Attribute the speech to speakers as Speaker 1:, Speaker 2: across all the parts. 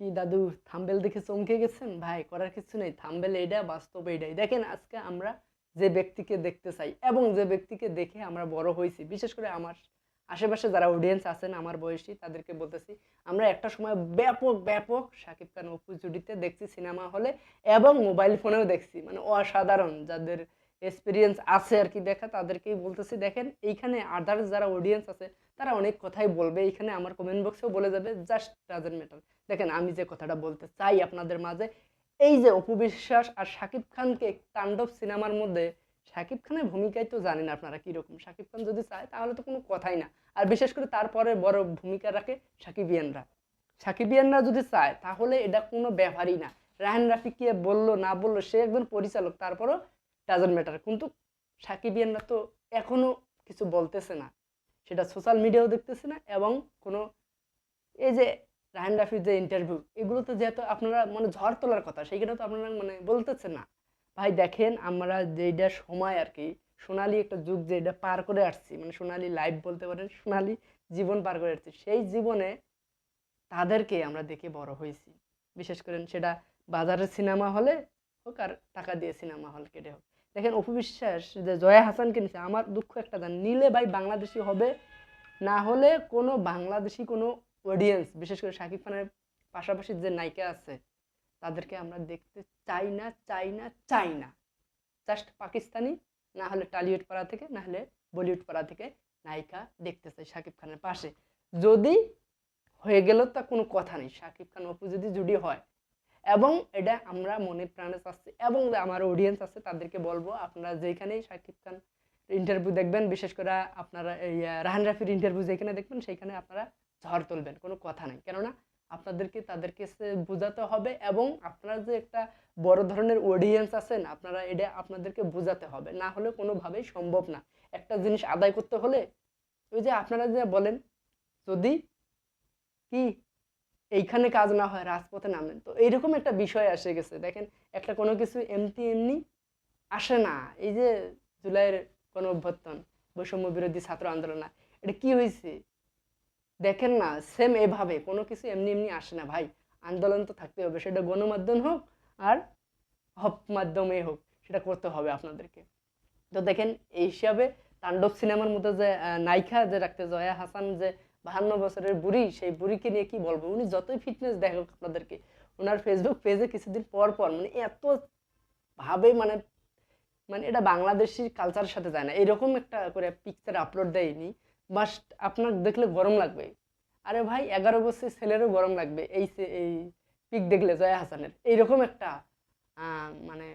Speaker 1: কি দাদু, থাম্বেল দেখে চমকে গেছেন? ভাই, করার কিছু নেই। থাম্বেল এইটা বাস্তব এইটাই দেখেন, আজকে আমরা যে ব্যক্তিকে দেখতে চাই এবং যে ব্যক্তিকে দেখে আমরা বড় হয়েছি, বিশেষ করে আমার আশেপাশে যারা অডিয়েন্স আছেন, আমার বয়সী, তাদেরকে বলতেছি, আমরা একটা সময় ব্যাপক ব্যাপক শাকিব খান অপু, জুডিতে দেখছি, সিনেমা হলে এবং মোবাইল ফোনেও দেখছি। মানে অসাধারণ, যাদের এক্সপিরিয়েন্স আছে আর কি, দেখা তাদেরকেই বলতেছি, দেখেন এইখানে আদার্স যারা অডিয়েন্স আছে, তারা অনেক কথাই বলবে, এইখানে আমার কমেন্ট বক্সেও বলে যাবে জাস্ট ডাজেন্ট ম্যাটার দেখেন আমি যে কথাটা বলতে চাই আপনাদের মাঝে, এই যে অপু বিশ্বাস আর শাকিব খানকে তাণ্ডব সিনেমার মধ্যে, শাকিব খানের ভূমিকায় তো জানেন আপনারা কীরকম, শাকিব খান যদি চায় তাহলে তো কোনো কথাই না। আর বিশেষ করে তারপরে বড় ভূমিকা রাখে সাকিবিয়ানরা সাকিবিয়ানরা যদি চায় তাহলে এটা কোনো ব্যাপারই না। রাহান রাফি কে বলল না বলল সে একজন পরিচালক, তারপরও ডাজেন্ট ম্যাটার কিন্তু সাকিবিয়ানরা তো এখনও কিছু বলতেছে না। সেটা সোশ্যাল মিডিয়াও দেখতেছে না এবং কোনো এই যে রাহান রাফির যে ইন্টারভিউ এগুলোতে যেহেতু আপনারা মানে ঝড় তোলার কথা, সেইখানে তো আপনারা মানে বলতেছে না। ভাই দেখেন আমরা যেটা সময় আর কি, সোনালি একটা যুগ যেটা পার করে আসছি মানে সোনালি লাইফ বলতে পারেন, সোনালি জীবন পার করে আসছি, সেই জীবনে তাদেরকে আমরা দেখে বড় হয়েছি। বিশেষ করে সেটা বাজারের সিনেমা হলে হোক আর টাকা দিয়ে সিনেমা হল কেটে হোক। দেখেন অপু বিশ্বাস যে জয়া হাসানকে নিচ্ছে আমার দুঃখ একটা জান, নিলে ভাই বাংলাদেশি হবে, না হলে কোনো বাংলাদেশি কোনো অডিয়েন্স বিশেষ করে শাকিব খানের পাশাপাশি যে নায়িকা আছে, তাদেরকে আমরা দেখতে চাই না চাই না চাই না। জাস্ট পাকিস্তানি, না হলে টালিউড পাড়া থেকে, না হলে বলিউড পাড়া থেকে নায়িকা দেখতে চাই শাকিব খানের পাশে। যদি হয়ে গেল তা কোনো কথা নেই, শাকিব খান অপু যদি জুড়ি হয় এবং এটা আমরা মনে প্রাণে চাচ্ছি এবং আমার অডিয়েন্স আছে তাদেরকে বলব, আপনারা যেখানেই শাকিব খান ইন্টারভিউ দেখবেন, বিশেষ করে আপনারা এই রাহান রাফির ইন্টারভিউ যেখানে দেখবেন সেইখানে আপনারা ঝড় তুলবেন, কোনো কথা নাই। কেননা আপনাদেরকে, তাদেরকে বোঝাতে হবে এবং আপনারা যে একটা বড় ধরনের অডিয়েন্স আছেন, আপনারা এটা আপনাদেরকে বোঝাতে হবে। না হলে কোনোভাবেই সম্ভব না। একটা জিনিস আদায় করতে হলে ওই যে আপনারা যে বলেন, যদি কি এইখানে কাজ না হয়, রাজপথে নামেন। তো এইরকম একটা বিষয় এসে গেছে। দেখেন, একটা কোনো কিছু এমনি এমনি আসে না। এই যে জুলাইয়ের কোনো অভ্যর্থন, বৈষম্য বিরোধী ছাত্র আন্দোলন, এটা কি হয়েছে? দেখেন না সেম এভাবে, কোনো কিছু এমনি এমনি আসে না। ভাই, আন্দোলন তো থাকতে হবে, সেটা গণমাধ্যম হোক আর হপ মাধ্যমে হোক, সেটা করতে হবে আপনাদেরকে। তো দেখেন এই হিসাবে তাণ্ডব সিনেমার মধ্যে যে নায়িকা যে রাখতে জয়া হাসান যে বাহান্ন বছরের বুড়ি, সেই বুড়িকে নিয়ে কি বলব? উনি যতই ফিটনেস দেখুক আপনাদেরকে ওনার ফেসবুক পেজে কিছুদিন পর পর মানে এত ভাবে মানে মানে এটা বাংলাদেশি কালচারের সাথে যায় না। এরকম একটা করে পিকচার আপলোড দেয়নি। মাস্ট আপনার দেখলে গরম লাগবে। আরে ভাই, এগারো বছর ছেলেরও গরম লাগবে। এই এই পিক দেখলে জয়া হাসানের। এইরকম একটা মানে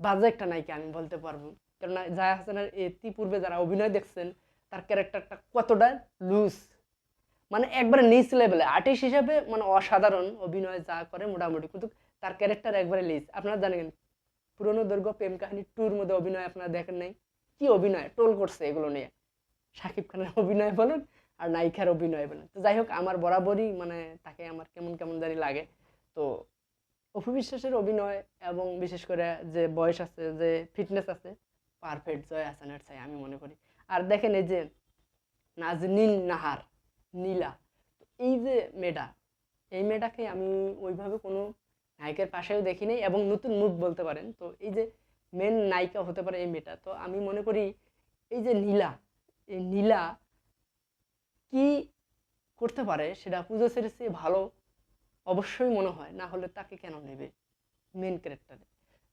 Speaker 1: বাজে একটা নায়িকা আমি বলতে পারব। কেননা জয়া হাসানের ইতিপূর্বে যারা অভিনয় দেখছেন, তার ক্যারেক্টারটা কতটা লুজ মানে একবারে নিচ লেভেলে আর্টিস্ট হিসাবে মানে অসাধারণ অভিনয় যা করে মোটামুটি। কিন্তু তার ক্যারেক্টার একবারে লিজ আপনারা জানেন, পুরনো দৈর্ঘ্য প্রেম কাহিনী টুর মধ্যে অভিনয় আপনারা দেখেন নাই? কি অভিনয়? টোল করছে এগুলো নিয়ে। শাকিব খানের অভিনয় বলুন আর নায়িকার অভিনয় বলুন। তো যাই হোক, আমার বরাবরই মানে তাকে আমার কেমন কেমন জানি লাগে। তো অপু বিশ্বাসের অভিনয় এবং বিশেষ করে যে বয়স আছে, যে ফিটনেস আছে পারফেক্ট জয় হাসানের চাই আমি মনে করি। আর দেখেন এই যে নাজনীন নাহার নীলা। এই যে মেয়েটা, এই মেয়েটাকে আমি ওইভাবে কোনো নায়িকার পাশেও দেখি নাই এবং নতুন মুখ বলতে পারেন। তো এই যে মেন নায়িকা হতে পারে এই মেয়েটা, তো আমি মনে করি এই যে নীলা, এই নীলা কি করতে পারে সেটা পুজো সেরেছে ভালো অবশ্যই মনে হয়, না হলে তাকে কেন নেবে মেন ক্যারেক্টারে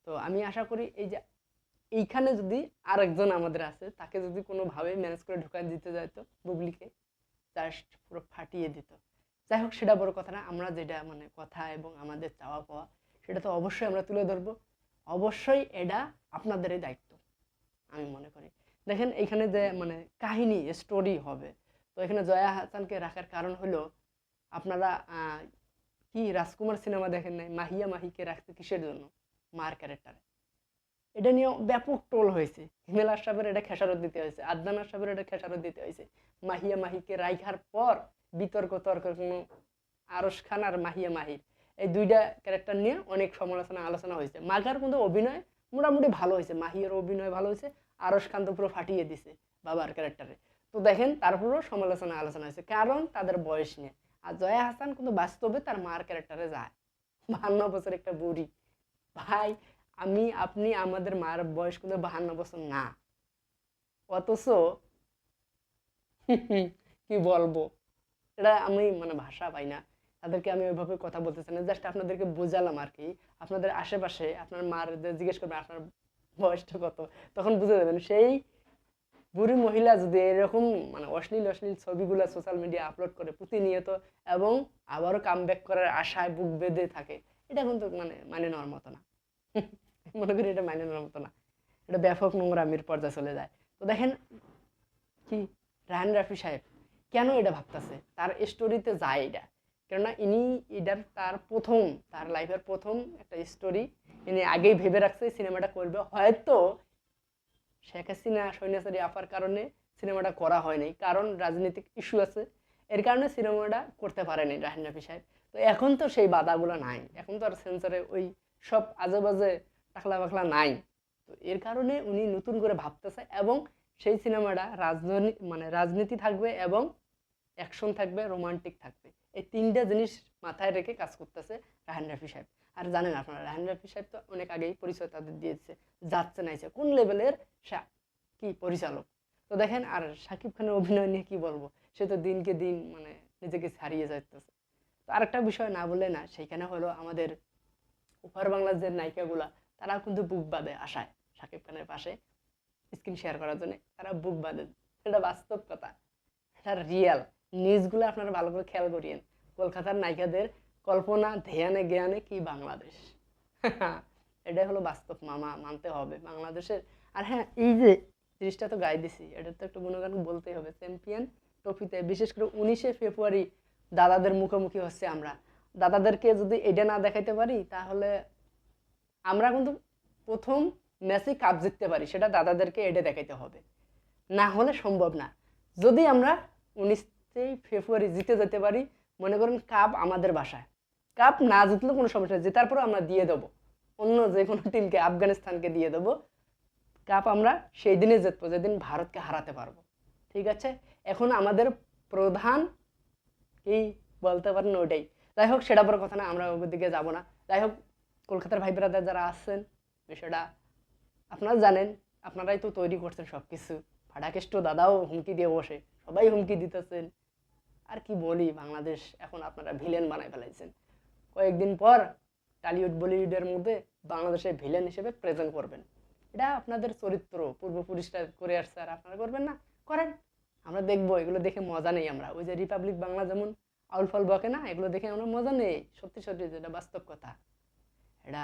Speaker 1: তো আমি আশা করি এই যে এইখানে যদি আরেকজন আমাদের আছে, তাকে যদি কোনোভাবে ম্যানেজ করে ঢুকায় দিতে যায় তো, বুবলিকে। জাস্ট পুরো ফাটিয়ে দিত। যাই হোক, সেটা বড় কথা না, আমরা যেটা মানে কথা এবং আমাদের চাওয়া পাওয়া, সেটা তো অবশ্যই আমরা তুলে ধরবো। অবশ্যই এটা আপনাদেরই দায়িত্ব, আমি মনে করি। দেখেন, এখানে যে মানে কাহিনী স্টোরি হবে। তো এখানে জয়া হাসানকে রাখার কারণ হলো, আপনারা কি রাজকুমার সিনেমা দেখেন নাই? মাহিয়া মাহিকে রাখতে কিসের জন্য? মার ক্যারেক্টারে এটা নিয়ে ব্যাপক টোল হয়েছে। হিমেল আশরাফের এটা খেসারত দিতে হয়েছে, আদনান আশরাফের এটা খেসারত দিতে হয়েছে। মাহিয়া মাহিকে রাইখার পর বিতর্ক, তর্ক, কোনো আরশ খান আর মাহিয়া মাহির। এই দুইটা ক্যারেক্টার নিয়ে অনেক সমালোচনা, আলোচনা হয়েছে। মাঘার কিন্তু অভিনয় মোটামুটি ভালো হয়েছে। মাহিয়ার অভিনয় ভালো হয়েছে। আরশ খান তো পুরো ফাটিয়ে দিছে বাবার ক্যারেক্টারে তো দেখেন, তারপরেও সমালোচনা, আলোচনা হয়েছে। কারণ তাদের বয়স নিয়ে। আর জয়া হাসান কিন্তু বাস্তবে তার মার ক্যারেক্টারে যায়। বাহান্ন বছর একটা বুড়ি। ভাই আমি, আপনি আমাদের মার বয়স কিন্তু বাহান্ন বছর না। অথচ কি বলব? এটা আমি মানে ভাষা পাই না। তাদেরকে আমি ওইভাবে কথা বলতে চাই না। জাস্ট আপনাদেরকে বোঝালাম আর কি। আপনাদের আশেপাশে আপনার মার জিজ্ঞেস করবেন, আপনার বয়সটা কত? তখন বুঝে যাবেন, সেই বুড়ি মহিলা যদি এরকম মানে অশ্লীল অশ্লীল ছবিগুলো সোশ্যাল মিডিয়া আপলোড করে প্রতিনিয়ত এবং আবারও কাম ব্যাক করার আশায় বুক বেঁধে থাকে, এটা কিন্তু মানে মানে নেওয়ার মতো না। মনে করি এটা মানে নেওয়ার মতো না। এটা ব্যাপক নোংরামির পর্যায়ে চলে যায়। তো দেখেন কি? রায়ন রাফি সাহেব, কেন এটা ভাবতেছে? তার স্টোরিতে যায় এটা। কেননা ইনি এটার তার প্রথম, তার লাইফের প্রথম একটা স্টোরি ইনি আগেই ভেবে রাখছে সিনেমাটা করবে। হয়তো শেখ হাসিনা সৈন্যাচারী আপার কারণে সিনেমাটা করা হয়নি। কারণ রাজনৈতিক ইস্যু আছে। এর কারণে সিনেমাটা করতে পারেনি রাহিন রাফি সাহেব। তো এখন তো সেই বাধাগুলো নাই। এখন তো আর সেন্সরে ওই সব আজে বাজে টাকলা বাকলা নাই। তো এর কারণে উনি নতুন করে ভাবতেছে এবং সেই সিনেমাটা রাজনীতি মানে রাজনীতি থাকবে এবং অ্যাকশন থাকবে রোমান্টিক থাকবে। এই তিনটা জিনিস মাথায় রেখে কাজ করতেছে রাহান রাফি সাহেব। আর জানেন আপনারা রাহান রাফি সাহেব তো অনেক আগেই পরিচয় তাদের দিয়েছে, যাচ্ছে নাইছে কোন লেভেলের? সা, কি পরিচালক? তো দেখেন, আর শাকিব খানের অভিনয় নিয়ে কি বলব? সে তো দিনকে দিন মানে নিজেকে ছাড়িয়ে যাইতেছে। তো আরেকটা বিষয় না বলে না, সেইখানে হলো আমাদের উপহার বাংলার যে নায়িকাগুলা তারা কিন্তু বুক বাঁধে আশায়, শাকিব খানের পাশে স্ক্রিন শেয়ার করার জন্য। তারা বুক বাঁধে। এটা বাস্তব কথা। এটা রিয়েল নিউজগুলো আপনারা ভালো করে খেয়াল করিয়েন। কলকাতার নায়িকাদের কল্পনা, ধ্যানে, জ্ঞানে কি বাংলাদেশ? এটাই হলো বাস্তব মামা, মানতে হবে বাংলাদেশের। আর হ্যাঁ এই যে জিনিসটা তো গাই দিছি, এটা তো একটু গুণগান বলতেই হবে। চ্যাম্পিয়ন ট্রফিতে, বিশেষ করে উনিশে ফেব্রুয়ারি দাদাদের মুখোমুখি হচ্ছে আমরা। দাদাদেরকে যদি এটা না দেখাইতে পারি, তাহলে আমরা কিন্তু প্রথম ম্যাচে কাপ জিততে পারি, সেটা দাদাদেরকে এটা দেখাইতে হবে। না হলে সম্ভব না। যদি আমরা উনিশে ফেব্রুয়ারি জিতে যেতে পারি, মনে করেন কাপ আমাদের বাসায়। কাপ না জিতলেও কোনো সমস্যা জেতার পরও আমরা দিয়ে দেবো। অন্য যে কোনো টিমকে আফগানিস্তানকে দিয়ে দেবো। কাপ আমরা সেই দিনে জিতবো, যেদিন ভারতকে হারাতে পারব। ঠিক আছে? এখন আমাদের প্রধান এই বলতে পারেন ওটাই যাই হোক, সেটা পরে কথা না, আমরা ওদিকে দিকে যাব না। যাই হোক কলকাতার ভাই ব্রাদার যারা আছেন, বিষয়টা আপনারা জানেন, আপনারাই তো তৈরি করছেন সব কিছু ফাটাকেষ্ট দাদাও হুমকি দিয়ে বসে, সবাই হুমকি দিতেছেন। আর কি বলি, বাংলাদেশ এখন আপনারা ভিলেন বানাই ফেলাইছেন। কয়েকদিন পর টালিউড বলিউডের মধ্যে বাংলাদেশের ভিলেন হিসেবে প্রেজেন্ট করবেন। এটা আপনাদের চরিত্র পূর্বপুরুষরা করে আসছে আর আপনারা করবেন না, করেন। আমরা দেখব, এগুলো দেখে মজা নেই আমরা। ওই যে রিপাবলিক বাংলা যেমন আউল ফল বকে না, এগুলো দেখে আমরা মজা নেই। সত্যি সত্যি, যেটা বাস্তব কথা। এটা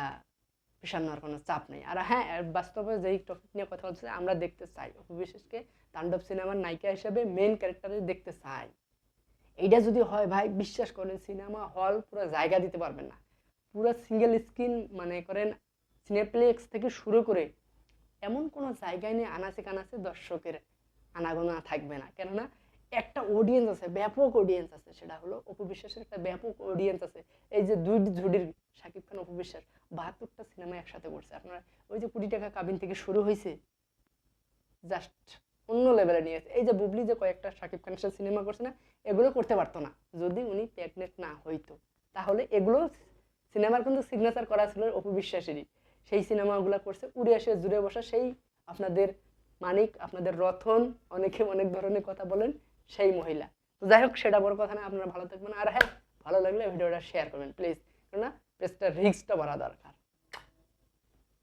Speaker 1: বিশাল নেওয়ার কোনো চাপ নেই। আর হ্যাঁ বাস্তবে যেই টপিক নিয়ে কথা বলছে আমরা দেখতে চাই। বিশেষকে তাণ্ডব সিনেমার নায়িকা হিসেবে মেন ক্যারেক্টারে দেখতে চাই। এইটা যদি হয় ভাই, বিশ্বাস করেন, সিনেমা হল পুরো জায়গা দিতে পারবেন না। পুরো সিঙ্গেল স্ক্রিন মানে করেন সিনেপ্লেক্স থেকে শুরু করে এমন কোনো জায়গায় নিয়ে আনাচে কানাচে দর্শকের আনাগোনা থাকবে না। কেননা একটা অডিয়েন্স আছে, ব্যাপক অডিয়েন্স আছে, সেটা হলো অপু বিশ্বাসের একটা ব্যাপক অডিয়েন্স আছে। এই যে দুই ঝুড়ির শাকিব খান, অপু বিশ্বাস বাহাত্তরটা সিনেমা একসাথে করছে। আপনারা ওই যে কুড়ি টাকা কাবিন থেকে শুরু হয়েছে জাস্ট অন্য লেভেলে নিয়েছে এই যে বুবলি যে কয়েকটা শাকিব খানের সাথে সিনেমা করছে না, এগুলো করতে পারতো না। যদি উনি প্রেগনেন্ট না হইতো, তাহলে এগুলো সিনেমার কিন্তু সিগনেচার করা ছিল অপু বিশ্বাসেরই। সেই সিনেমাগুলো করছে, উড়ে এসে জুড়ে বসা। সেই আপনাদের মানিক, আপনাদের রথন অনেকে অনেক ধরনের কথা বলেন, সেই মহিলা। তো যাই হোক, সেটা বড় কথা না, আপনারা ভালো থাকবেন। আর হ্যাঁ ভালো লাগলে ভিডিওটা শেয়ার করবেন প্লিজ কেননা পেজটা রিক্সটা বাড়া দরকার।